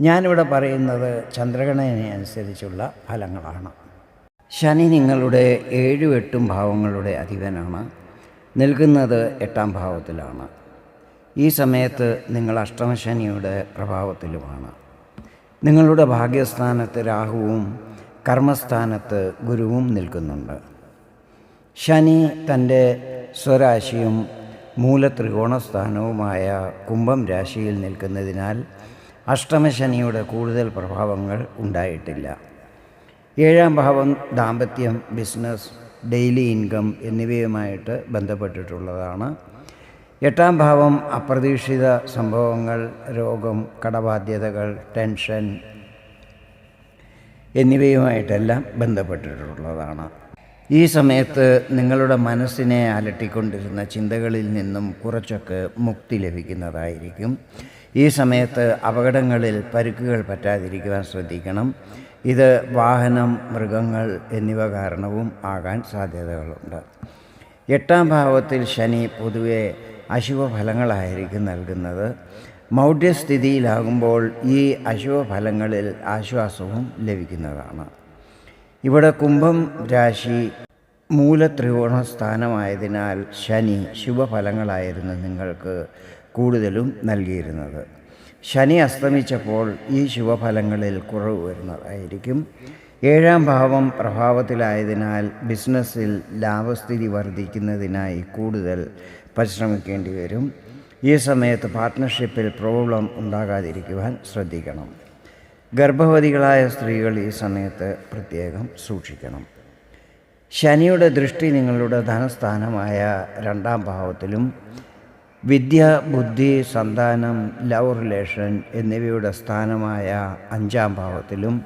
ഞാനിവിടെ പറയുന്നത് ചന്ദ്രഗണനയനുസരിച്ചുള്ള ഫലങ്ങളാണ്. ശനി നിങ്ങളുടെ ഏഴും എട്ടും ഭാവങ്ങളുടെ അധിപനാണ്. നിൽക്കുന്നത് എട്ടാം ഭാവത്തിലാണ്. ഈ സമയത്ത് നിങ്ങൾ അഷ്ടമശനിയുടെ പ്രഭാവത്തിലുമാണ്. നിങ്ങളുടെ ഭാഗ്യസ്ഥാനത്ത് രാഹുവും കർമ്മസ്ഥാനത്ത് ഗുരുവും നിൽക്കുന്നുണ്ട്. ശനി തന്റെ സ്വരാശിയും മൂലത്രികോണസ്ഥാനവുമായ കുംഭം രാശിയിൽ നിൽക്കുന്നതിനാൽ അഷ്ടമശനിയുടെ കൂടുതൽ പ്രഭാവങ്ങൾ ഉണ്ടായിട്ടില്ല. ഏഴാം ഭാവം ദാമ്പത്യം ബിസിനസ് ഡെയിലി ഇൻകം എന്നിവയുമായിട്ട് ബന്ധപ്പെട്ടിട്ടുള്ളതാണ്. എട്ടാം ഭാവം അപ്രതീക്ഷിത സംഭവങ്ങൾ രോഗം കടബാധ്യതകൾ ടെൻഷൻ എന്നിവയുമായിട്ടെല്ലാം ബന്ധപ്പെട്ടിട്ടുള്ളതാണ്. ഈ സമയത്ത് നിങ്ങളുടെ മനസ്സിനെ അലട്ടിക്കൊണ്ടിരുന്ന ചിന്തകളിൽ നിന്നും കുറച്ചൊക്കെ മുക്തി ലഭിക്കുന്നതായിരിക്കും. ഈ സമയത്ത് അപകടങ്ങളിൽ പരുക്കുകൾ പറ്റാതിരിക്കുവാൻ ശ്രദ്ധിക്കണം. ഇത് വാഹനം മൃഗങ്ങൾ എന്നിവ കാരണവും ആകാൻ സാധ്യതകളുണ്ട്. എട്ടാം ഭാവത്തിൽ ശനി പൊതുവെ അശുഭഫലങ്ങളായിരിക്കും നൽകുന്നത്. മൗഢ്യസ്ഥിതിയിലാകുമ്പോൾ ഈ അശുഭഫലങ്ങളിൽ ആശ്വാസവും ലഭിക്കുന്നതാണ്. ഇവിടെ കുംഭം രാശി മൂലത്രികോണ സ്ഥാനമായതിനാൽ ശനി ശുഭഫലങ്ങളായിരുന്നു നിങ്ങൾക്ക് കൂടുതലും നൽകിയിരുന്നത്. ശനി അസ്തമിച്ചപ്പോൾ ഈ ശുഭഫലങ്ങളിൽ കുറവ് വരുന്നതായിരിക്കും. ഏഴാം ഭാവം പ്രഭാവത്തിലായതിനാൽ ബിസിനസ്സിൽ ലാഭസ്ഥിതി വർദ്ധിക്കുന്നതിനായി കൂടുതൽ പരിശ്രമിക്കേണ്ടി വരും. ഈ സമയത്ത് പാർട്ട്ണർഷിപ്പിൽ പ്രോബ്ലം ഉണ്ടാകാതിരിക്കുവാൻ ശ്രദ്ധിക്കണം. ഗർഭവതികളായ സ്ത്രീകൾ ഈ സമയത്ത് പ്രത്യേകം സൂക്ഷിക്കണം. ശനിയുടെ ദൃഷ്ടി നിങ്ങളുടെ ധനസ്ഥാനമായ രണ്ടാം ഭാവത്തിലും വിദ്യ ബുദ്ധി സന്താനം ലവ് റിലേഷൻ എന്നിവയുടെ സ്ഥാനമായ അഞ്ചാം ഭാവത്തിലും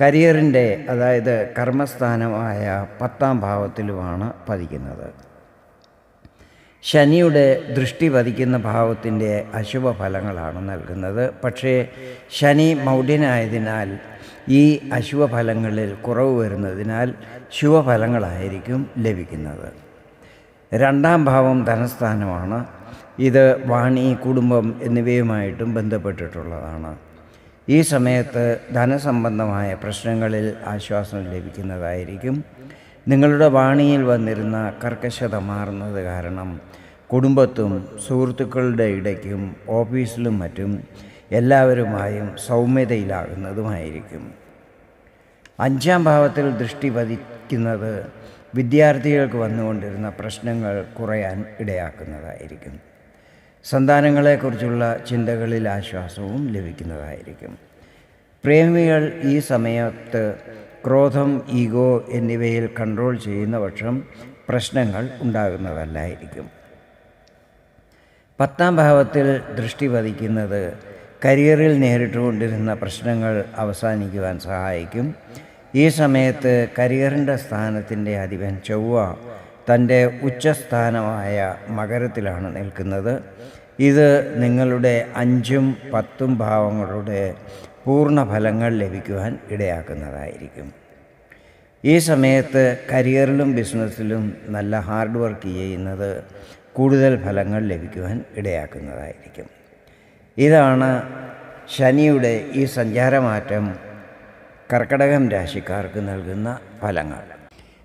കരിയറിന്റെ അതായത് കർമ്മസ്ഥാനമായ പത്താം ഭാവത്തിലുമാണ് പതിക്കുന്നത്. ശനിയുടെ ദൃഷ്ടി പതിക്കുന്ന ഭാവത്തിന്റെ അശുഭ ഫലങ്ങളാണ് നൽകുന്നത്. പക്ഷേ ശനി മൗഢ്യനായതിനാൽ ഈ അശുഭ ഫലങ്ങളിൽ കുറവ് വരുന്നതിനാൽ ശുഭഫലങ്ങളായിരിക്കും ലഭിക്കുന്നത്. രണ്ടാം ഭാവം ധനസ്ഥാനമാണ്. ഇത് വാണി കുടുംബം എന്നിവയുമായിട്ടും ബന്ധപ്പെട്ടിട്ടുള്ളതാണ്. ഈ സമയത്ത് ധനസംബന്ധമായ പ്രശ്നങ്ങളിൽ ആശ്വാസം ലഭിക്കുന്നതായിരിക്കും. നിങ്ങളുടെ വാണിയിൽ വന്നിരുന്ന കർക്കശത മാറുന്നത് കാരണം കുടുംബത്തും സുഹൃത്തുക്കളുടെ ഇടയ്ക്കും ഓഫീസിലും മറ്റും എല്ലാവരുമായും സൗമ്യതയിലാകുന്നതുമായിരിക്കും. അഞ്ചാം ഭാവത്തിൽ ദൃഷ്ടി പതിക്കുന്നത് വിദ്യാർത്ഥികൾക്ക് വന്നുകൊണ്ടിരുന്ന പ്രശ്നങ്ങൾ കുറയാൻ ഇടയാക്കുന്നതായിരിക്കും. സന്താനങ്ങളെക്കുറിച്ചുള്ള ചിന്തകളിൽ ആശ്വാസവും ലഭിക്കുന്നതായിരിക്കും. പ്രേമികൾ ഈ സമയത്ത് ക്രോധം ഈഗോ എന്നിവയിൽ കൺട്രോൾ ചെയ്യുന്ന പക്ഷം പ്രശ്നങ്ങൾ ഉണ്ടാകുന്നതല്ലായിരിക്കും. പത്താം ഭാവത്തിൽ ദൃഷ്ടി പതിക്കുന്നത് കരിയറിൽ നേരിട്ടുകൊണ്ടിരുന്ന പ്രശ്നങ്ങൾ അവസാനിക്കുവാൻ സഹായിക്കും. ഈ സമയത്ത് കരിയറിന്റെ സ്ഥാനത്തിന്റെ അധിപൻ ചൊവ്വ തന്റെ ഉച്ചസ്ഥാനമായ മകരത്തിലാണ് നിൽക്കുന്നത്. ഇത് നിങ്ങളുടെ അഞ്ചും പത്തും ഭാവങ്ങളുടെ പൂർണ ഫലങ്ങൾ ലഭിക്കുവാൻ ഇടയാക്കുന്നതായിരിക്കും. ഈ സമയത്ത് കരിയറിലും ബിസിനസ്സിലും നല്ല ഹാർഡ് വർക്ക് ചെയ്യുന്നത് കൂടുതൽ ഫലങ്ങൾ ലഭിക്കുവാൻ ഇടയാക്കുന്നതായിരിക്കും. ഇതാണ് ശനിയുടെ ഈ സഞ്ചാരമാറ്റം കർക്കടകം രാശിക്കാർക്ക് നൽകുന്ന ഫലങ്ങൾ.